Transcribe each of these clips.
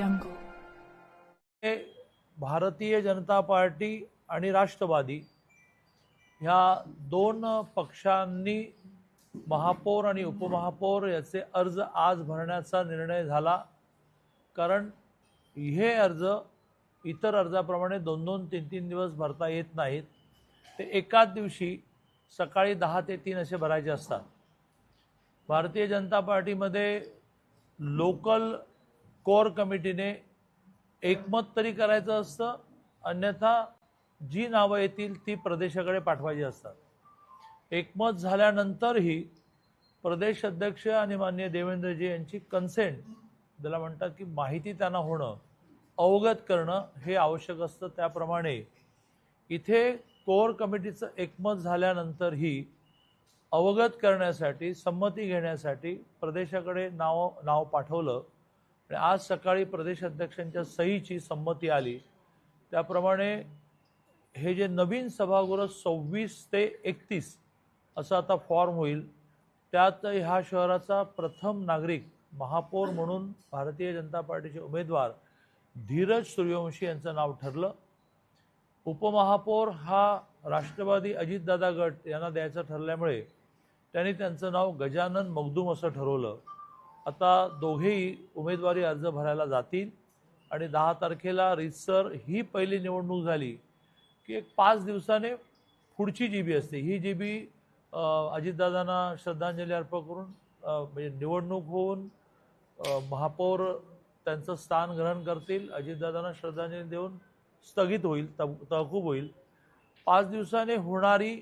हे भारतीय जनता पार्टी आणि राष्ट्रवादी ह्या दोन पक्षांनी महापौर आणि उपमहापौर याचे अर्ज आज भरण्याचा निर्णय झाला. कारण हे अर्ज इतर अर्जाप्रमाणे दोन दोन तीन तीन दिवस भरता येत नाहीत. ते एकाच दिवशी सकाळी दहा ते तीन असे भरायचे असतात. भारतीय जनता पार्टीमध्ये लोकल कोर कमिटीने एकमत तरी करायचं असतं अन्यथा जी नावं येतील ती प्रदेशाकडे पाठवायची असतात. एकमत झाल्यानंतरही प्रदेश अध्यक्ष आणि मान्य देवेंद्रजी यांची कन्सेंट ज्याला म्हणतात की माहिती त्यांना होणं अवगत करणं हे आवश्यक असतं. त्याप्रमाणे इथे कोर कमिटीचं एकमत झाल्यानंतरही अवगत करण्यासाठी संमती घेण्यासाठी प्रदेशाकडे नाव नाव पाठवलं आणि आज सकाळी प्रदेश अध्यक्षांच्या सहीची संमती आली. त्याप्रमाणे हे जे नवीन सभागृह सव्वीस ते एकतीस असं आता फॉर्म होईल त्यात ह्या शहराचा प्रथम नागरिक महापौर म्हणून भारतीय जनता पार्टीचे उमेदवार धीरज सूर्यवंशी यांचं नाव ठरलं. उपमहापौर हा राष्ट्रवादी अजितदादा गट यांना द्यायचं ठरल्यामुळे त्यांनी त्यांचं नाव गजानन मगदूम असं ठरवलं. आता दोघेही उमेदवारी अर्ज भरायला जातील. आणि दहा तारखेला रितसर ही पहिली निवडणूक झाली की एक पाच दिवसाने पुढची जी बी असते. ही जी बी अजितदादांना श्रद्धांजली अर्पण करून म्हणजे निवडणूक होऊन महापौर त्यांचं स्थान ग्रहण करतील. अजितदादांना श्रद्धांजली देऊन स्थगित होईल तब तहकूब होईल. पाच दिवसाने होणारी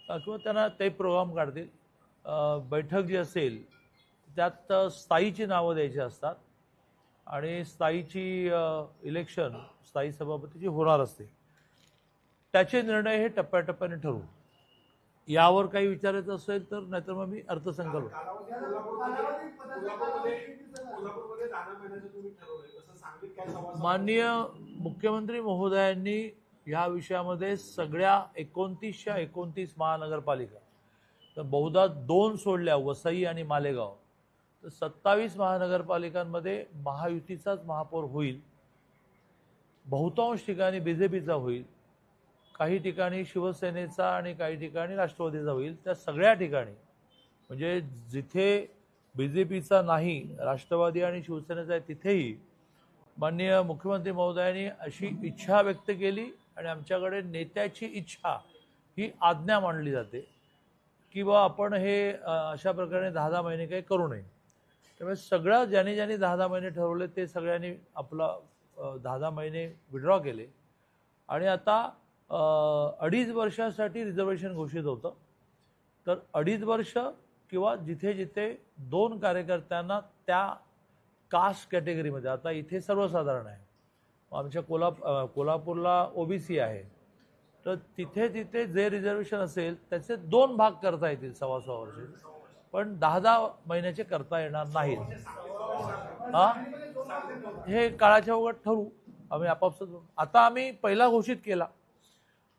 किंवा त्यांना ते प्रोग्राम काढतील. बैठक जी असेल त्यात स्थायीची नावं द्यायची असतात आणि स्थायीची इलेक्शन स्थायी सभापतीची होणार असते. त्याचे निर्णय हे टप्प्याटप्प्याने ठरवू. यावर काही विचारायचं असेल तर नाहीतर मग मी अर्थसंकल्प. माननीय मुख्यमंत्री महोदयांनी ह्या विषयामध्ये सगळ्या एकोणतीसच्या एकोणतीस महानगरपालिका तर बहुधा दोन सोडल्या वसई आणि मालेगाव. तर सत्तावीस महानगरपालिकांमध्ये महायुतीचाच महापौर होईल. बहुतांश ठिकाणी बी जे पीचा होईल. काही ठिकाणी शिवसेनेचा आणि काही ठिकाणी राष्ट्रवादीचा होईल. त्या सगळ्या ठिकाणी. म्हणजे जिथे बी जे पीचा नाही राष्ट्रवादी आणि शिवसेनेचा आहे तिथेही माननीय मुख्यमंत्री महोदयांनी अशी इच्छा व्यक्त केली आणि आमच्याकडे नेत्याची इच्छा ही आज्ञा मांडली जाते की बा आपण हे अशा प्रकारे दहा दहा महिने काही करू नये. त्यामुळे सगळं ज्याने ज्यांनी दहा दहा महिने ठरवले ते सगळ्यांनी आपला दहा दहा महिने विड्रॉ केले. आणि आता अडीच वर्षासाठी रिझर्वेशन घोषित होतं. तर अडीच वर्ष किंवा जिथे जिथे दोन कार्यकर्त्यांना त्या कास्ट कॅटेगरीमध्ये आता इथे सर्वसाधारण आहे. आमच्या कोल्हाप ओ कोल्हापूरला ओबीसी आहे. तर तिथे तिथे जे रिझर्वेशन असेल त्याचे दोन भाग करता येतील सव्वा सव्वा वर्ष पण दहा दहा महिन्याचे करता येणार नाहीत. हा? हे काळाच्या ओघात ठरू. आम्ही आपापसात आता आम्ही पहिला घोषित केला.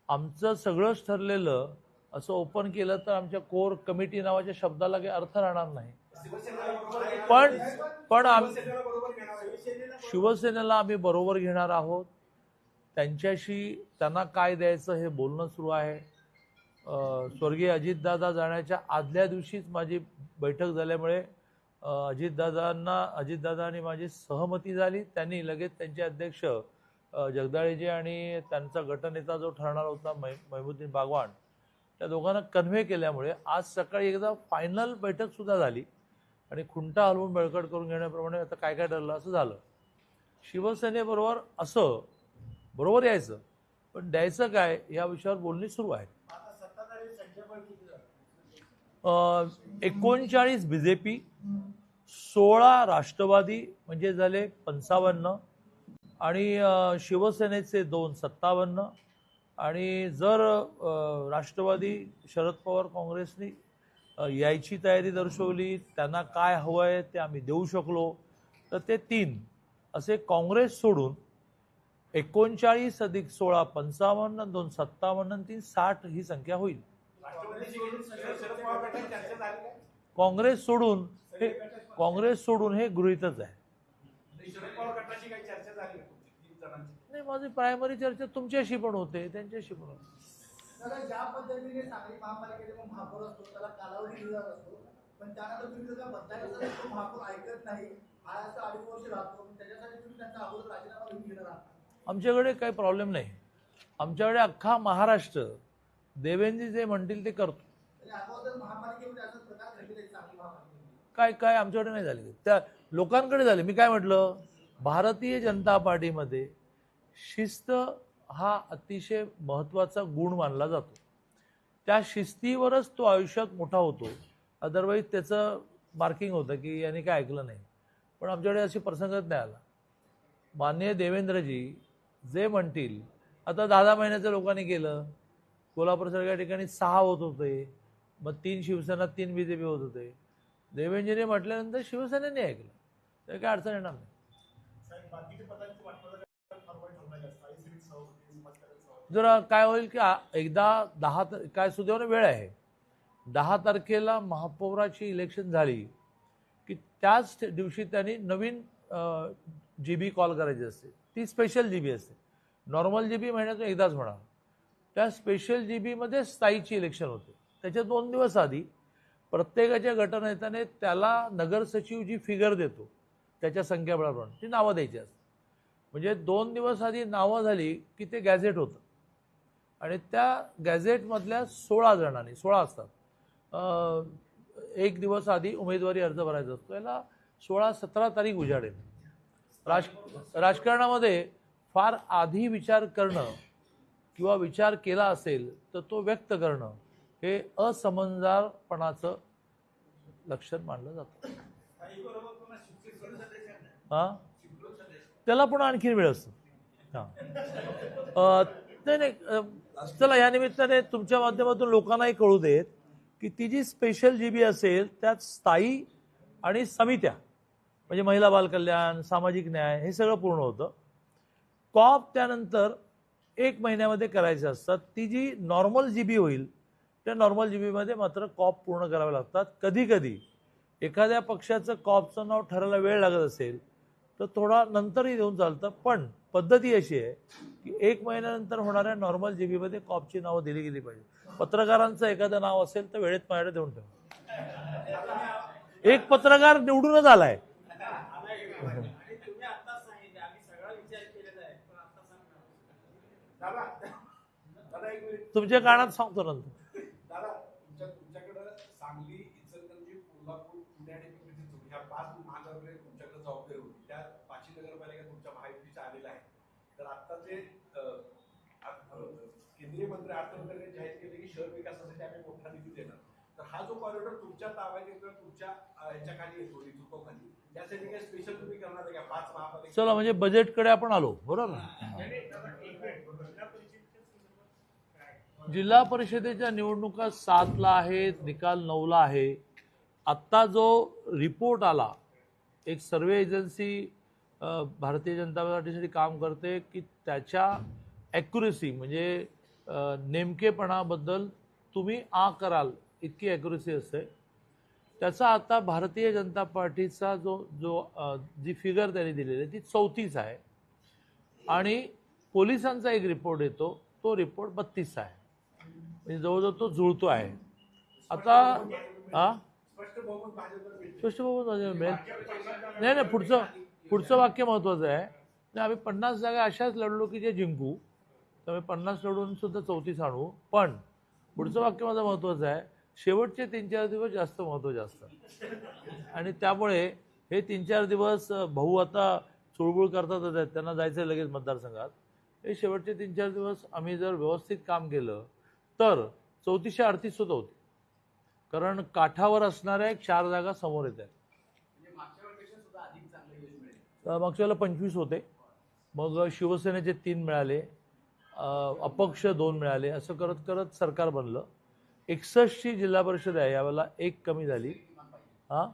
आमचं सगळंच ठरलेलं असं ओपन केलं तर आमच्या कोर कमिटी नावाच्या शब्दाला काही अर्थ राहणार नाही. पण पण आम शिवसेनेला आम्ही बरोबर घेणार आहोत. त्यांच्याशी त्यांना काय द्यायचं हे बोलणं सुरू आहे. स्वर्गीय अजितदादा जाण्याच्या आदल्या दिवशीच माझी बैठक झाल्यामुळे अजितदादांना अजितदादा आणि माझी सहमती झाली. त्यांनी लगेच त्यांचे अध्यक्ष जगदाळेजी आणि त्यांचा गटनेता जो ठरणार होता मै महमुद्दीन बागवान त्या दोघांना कन्व्हे केल्यामुळे आज सकाळी एकदा फायनल बैठकसुद्धा झाली. आणि खुंटा हलवून बळकट करून घेण्याप्रमाणे आता काय काय ठरलं असं झालं. शिवसेनेबरोबर असं बरोबर यायचं पण द्यायचं काय या विषयावर बोलणी सुरू आहे. एकोणचाळीस बी जे पी सोळा राष्ट्रवादी म्हणजे झाले पंचावन्न आणि शिवसेनेचे दोन सत्तावन्न आणि जर राष्ट्रवादी शरद पवार काँग्रेसनी यायची तयारी दर्शवली त्यांना काय हवं आहे ते आम्ही देऊ शकलो तर ते तीन असे काँग्रेस सोडून एकोणचाळीस अधिक सोळा पंचावन्न दोन सत्तावन्न तीन साठ ही संख्या होईल. काँग्रेस सोडून हे काँग्रेस सोडून हे गृहितच आहे. नाही माझी प्रायमरी चर्चा तुमच्याशी पण होते त्यांच्याशी पण होते. दादा ज्या पद्धतीने सांगली महापालिकेचे पण महापौर असतो त्याला कालावधी दिला असतो पण त्यानंतर तुम्ही जर का बदलायला जर तो महापौर ऐकत नाही हा असं अडीच वर्ष राहतो पण त्याच्यासाठी तुम्ही त्यांचा अगोदर राजीनामा घेऊन घेणार आहात. आमच्याकडे काही प्रॉब्लेम नाही. आमच्याकडे अख्खा महाराष्ट्र देवेंद्रजी जे म्हणतील ते करतो म्हणजे अगोदर महापालिकेमध्ये असं प्रकार घडले आहेत सांगली महापालिकेमध्ये काय काय आमच्याकडे नाही झाले. त्या लोकांकडे झाले. मी काय म्हटलं? भारतीय जनता पार्टीमध्ये शिस्त हा अतिशय महत्त्वाचा गुण मानला जातो. त्या शिस्तीवरच तो आयुष्यात मोठा होतो. अदरवाईज त्याचं मार्किंग होतं की याने काय ऐकलं नाही. पण आमच्याकडे अशी प्रसंगच नाही आला. माननीय देवेंद्रजी जे म्हणतील आता दहा दहा महिन्याचं लोकांनी केलं. कोल्हापूरसारख्या ठिकाणी सहा होत होते. मग तीन शिवसेना तीन बी जे पी होत होते. देवेंद्रने म्हटल्यानंतर शिवसेनेने ऐकलं. तर काय अडचण येणार नाही. जरा काय होईल की एकदा दहा काय सुदैवाने वेळ आहे. दहा तारखेला महापौराची इलेक्शन झाली की त्याच दिवशी त्यांनी नवीन जी बी कॉल करायची असते. ती स्पेशल जी बी असते. नॉर्मल जी बी महिन्यातून एकदाच होणार. त्या स्पेशल जी बीमध्ये स्थायीची इलेक्शन होते. त्याच्या दोन दिवस आधी प्रत्येकाच्या गटनेत्याने त्याला नगरसचिव जी फिगर देतो त्याच्या संख्याबळाप्रमाणे ती नावं द्यायची असतात. म्हणजे दोन दिवस आधी नावं झाली की ते गॅझेट होतं. आणि त्या गॅझेटमधल्या सोळा जणांनी सोळा असतात. एक दिवस आधी उमेदवारी अर्ज भरायचा असतो. याला सोळा सतरा तारीख उजाडेल राज राजकारणामध्ये फार आधी विचार करणं किंवा विचार केला असेल तर तो व्यक्त करणं हे असमंजारपणाचं लक्षण मानलं जातं. हा? त्याला पण आणखीन वेळ असतो. हा. नाही नाही चला या निमित्ताने तुमच्या माध्यमातून लोकांनाही कळू देत की ती जी स्पेशल जी बी असेल त्यात स्थायी आणि समित्या म्हणजे महिला बालकल्याण सामाजिक न्याय हे सगळं पूर्ण होतं. कॉप त्यानंतर एक महिन्यामध्ये करायचे असतात ती जी नॉर्मल जी बी होईल त्या नॉर्मल जी बीमध्ये मात्र कॉप पूर्ण करावे लागतात. कधी कधी एखाद्या पक्षाचं कॉपचं नाव ठरायला वेळ लागत असेल तर थोडा नंतरही देऊन चालतं. पण पद्धती अशी आहे की एक महिन्यानंतर होणाऱ्या नॉर्मल जी बीमध्ये कॉपची नावं दिली गेली पाहिजे पत्रकारांचं एखादं नाव असेल तर वेळेत माझ्याकडे देऊन ठेवा. एक पत्रकार निवडूनच आलाय. तुमच्या कानात सांगतो नंतर आम्ही सगळा विचार केलेला आहे पण आता सांगा दादा दादा एक मिनिट तुमच्या कानात सांगतो नंतर दादा तुमच्या तुमच्याकडे सांगली इचलकरंजी कोल्हापूर पुणे आणि पिंपरी चिंचवड ह्या पाच महानगरे तुमच्याकडे जबाबदारी होती. त्या पाचही नगरपालिका तुमच्या महायुतीच्या आलेल्या आहेत. तर आता जे केंद्रीय मंत्री अर्थमंत्र्यांनी जाहीर केले की शहर विकासासाठी आम्ही मोठा निधी देणार. तर हा जो कॉरिडॉर तुमच्या ताब्यात येतो तुमच्या अं, ह्याच्या खाली येतो नेतृत्वाखाली त्यासाठी काही स्पेशल तुम्ही करणार आहे का? पाच महापालिका चला म्हणजे बजेटकडे आपण आलो. बरोबर ना? जिल्हा परिषदेच्या निवडणुका सातला आहेत निकाल नऊला आहे. आत्ता जो रिपोर्ट आला एक सर्वे एजन्सी भारतीय जनता पार्टीसाठी काम करते की त्याच्या ॲक्युरेसी म्हणजे नेमकेपणाबद्दल तुम्ही आ कराल इतकी ॲक्युरेसी असते. त्याचा आता भारतीय जनता पार्टीचा जो जो जी फिगर त्यांनी दिलेली आहे ती चौतीस आहे. आणि पोलिसांचा एक रिपोर्ट येतो तो रिपोर्ट बत्तीसचा आहे. म्हणजे जवळजवळ तो जुळतो आहे. आता हां? स्पष्ट बहुमत भाजपला मिळेल. नाही नाही पुढचं पुढचं वाक्य महत्त्वाचं आहे. नाही, आम्ही पन्नास जागा अशाच लढलो की जे जिंकू. तर आम्ही पन्नास लढून सुद्धा चौतीस आणू. पण पुढचं वाक्य माझं महत्त्वाचं आहे. शेवटचे तीन चार दिवस जास्त महत्त्वाचे असतात आणि त्यामुळे हे तीन चार दिवस भाऊ आता चुळबुळ करतातच आहेत त्यांना जायचं आहे लगेच मतदारसंघात. हे शेवटचे तीन चार दिवस आम्ही जर व्यवस्थित काम केलं तर चौतीसशे अडतीस सुद्धा होते कारण काठावर असणाऱ्या एक चार जागा समोर येत आहेत. म्हणजे मागच्या वेळेला पंचवीस होते. मग शिवसेनेचे तीन मिळाले. अपक्ष दोन मिळाले. असं करत करत सरकार बनलं. एकसष्टची जिल्हा परिषद आहे. यावेळेला एक कमी झाली. हां?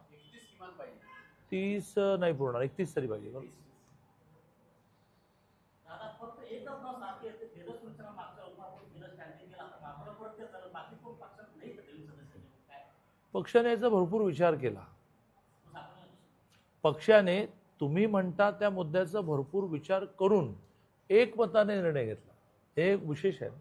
तीस नाही पुरणार एकतीस तरी पाहिजे. बरं. पक्षाने याचा भरपूर विचार केला. पक्षाने तुम्ही म्हणता त्या मुद्द्याचा भरपूर विचार करून एकमताने निर्णय घेतला. हे एक विशेष आहे.